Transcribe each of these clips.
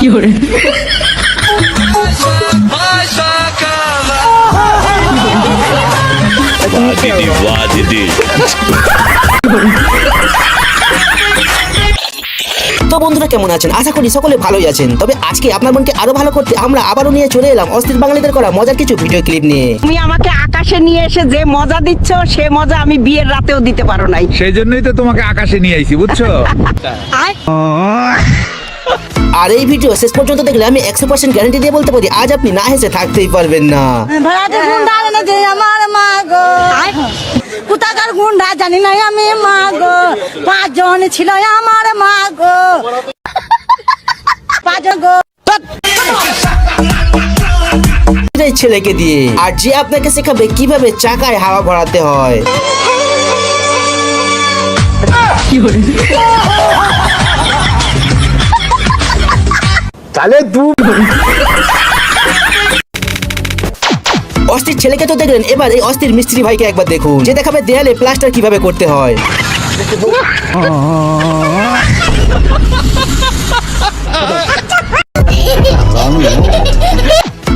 有人。哇滴滴哇滴滴。তো বন্ধুরা কেমন আছেন? আশা করি সকলে ভালোই আছেন। তবে আজকে আপনার মনকে আরও ভালো করতে আমরা আবারও নিয়ে চলে এলাম অস্থির বাঙালিদের করা মজার কিছু ভিডিও ক্লিপ নিয়ে। তুমি আমাকে আকাশে নিয়ে এসে যে মজা দিচ্ছ সে মজা আমি বিয়ের রাতেও দিতে পারো নাই। সেই জন্যই তো তোমাকে আকাশে নিয়ে আইছি বুঝছ? আর এই ভিডিও শেষ পর্যন্ত দেখলে আমি একশো পার্সেন্ট গ্যারান্টি দিয়ে বলতে পারি আজ আপনি না হেসে থাকতেই পারবেন না। গুন্ডা জানি না আমি মা গো পাঁচজন ছিল আমার মা গো পাঁচজন গো। ছেলেকে দিয়ে আর যে আপনাকে শেখাবে কীভাবে চাকায় হাওয়া ভরাতে হয়। অস্থির ছেলেকে তো দেখলেন এবার এই অস্থির মিস্ত্রি ভাইকে একবার দেখুন যে দেখাবে দেয়ালে প্লাস্টার কীভাবে করতে হয়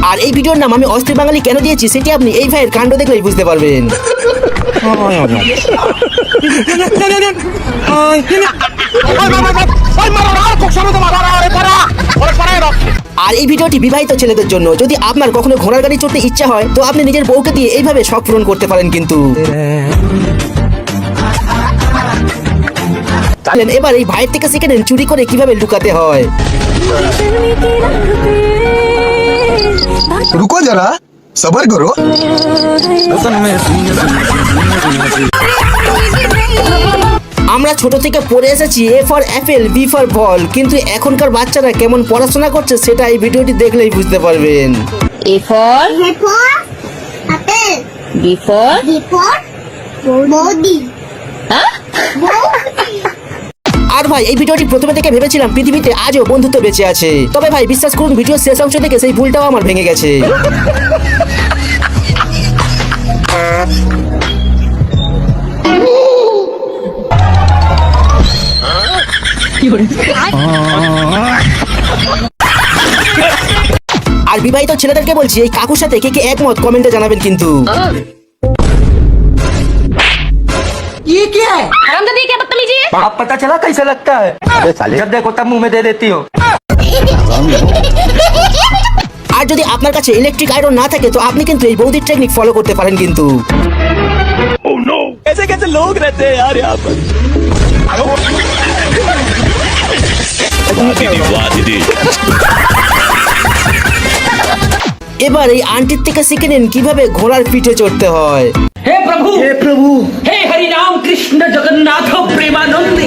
আর এই ভিডিওর নাম আমি অস্থির বাঙালি কেন দিয়েছি সেটি আপনি এই ভাইয়ের কাণ্ড দেখলেই বুঝতে পারবেন আর এই ভিডিওটি বিবাহিত ছেলেদের জন্য যদি আপনার কখনো ঘোড়ার গাড়ি চড়তে ইচ্ছা হয় তো আপনি নিজের বউকে দিয়ে এইভাবে শখ পূরণ করতে পারেন কিন্তু এবার এই ভাইয়ের থেকে শিখে নেন চুরি করে কীভাবে লুকাতে হয় রুকো যারা সবার করো আমরা ছোট থেকে পড়ে এসেছি A for apple B for ball কিন্তু এখনকার বাচ্চারা কেমন পড়াশোনা করছে সেটা এই ভিডিওটি দেখলেই বুঝতে পারবেন। Before body, huh? body. আর ভাই এই ভিডিওটি প্রথমে থেকে ভেবেছিলাম পৃথিবীতে আজও বন্ধুত্ব বেঁচে আছে। তবে ভাই বিশ্বাস করুন ভিডিও শেষ অংশ থেকে সেই ভুলটাও আমার ভেঙে গেছে। আর বিবাহিত ছেলেদেরকে বলছি এই কাকুর সাথে কে কে একমত কমেন্টে জানাবেন কিন্তু हरामजादी क्या बदतमीजी है अब पता चला कैसा लगता है जब देखो तब मुंह में दे देती हो আর যদি আপনার কাছে ইলেকট্রিক আয়রন না থাকে তো আপনি কিন্তু এই বৌদির টেকনিক ফলো করতে পারেন কিন্তু कैसे कैसे लोग रहते हैं यार यहाँ पर वाह दीदी वाह दीदी এবার এই আন্টির থেকে শিখে নিন কিভাবে ঘোড়ার পিঠে চড়তে হয় हे प्रभु हे प्रभु हे हरि राम कृष्ण जगन्नाथ प्रेमानंद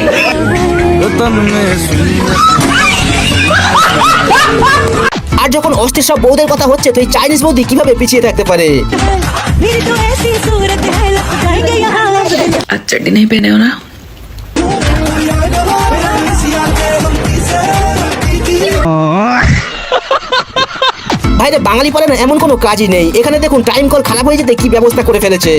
আর যখন অস্থির সব বৌদের কথা হচ্ছে তো এই চাইনিজ বৌদি কিভাবে পিছিয়ে থাকতে পারে मेरी तो ऐसी सूरत है लग जाएंगे यहाँ आज चड्डी नहीं पहने हो ना ভাইরে বাঙালি পারেন এমন কোনো কাজই নেই। এখানে দেখুন টাইম কল খারাপ হয়ে যেতে কি ব্যবস্থা করে ফেলেছে।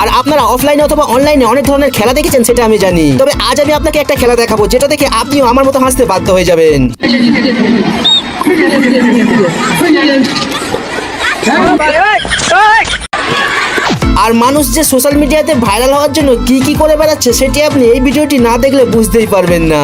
আর আপনারা অফলাইনে অথবা অনলাইনে অনেক ধরনের খেলা দেখেছেন সেটা আমি জানি। তবে আজ আমি আপনাকে একটা খেলা দেখাবো যেটা দেখে আপনিও আমার মতো হাসতে বাধ্য হয়ে যাবেন। আর মানুষ যে সোশ্যাল মিডিয়াতে ভাইরাল হওয়ার জন্য কি কি করে বেড়াচ্ছে সেটি আপনি এই ভিডিওটি না দেখলে বুঝতেই পারবেন না।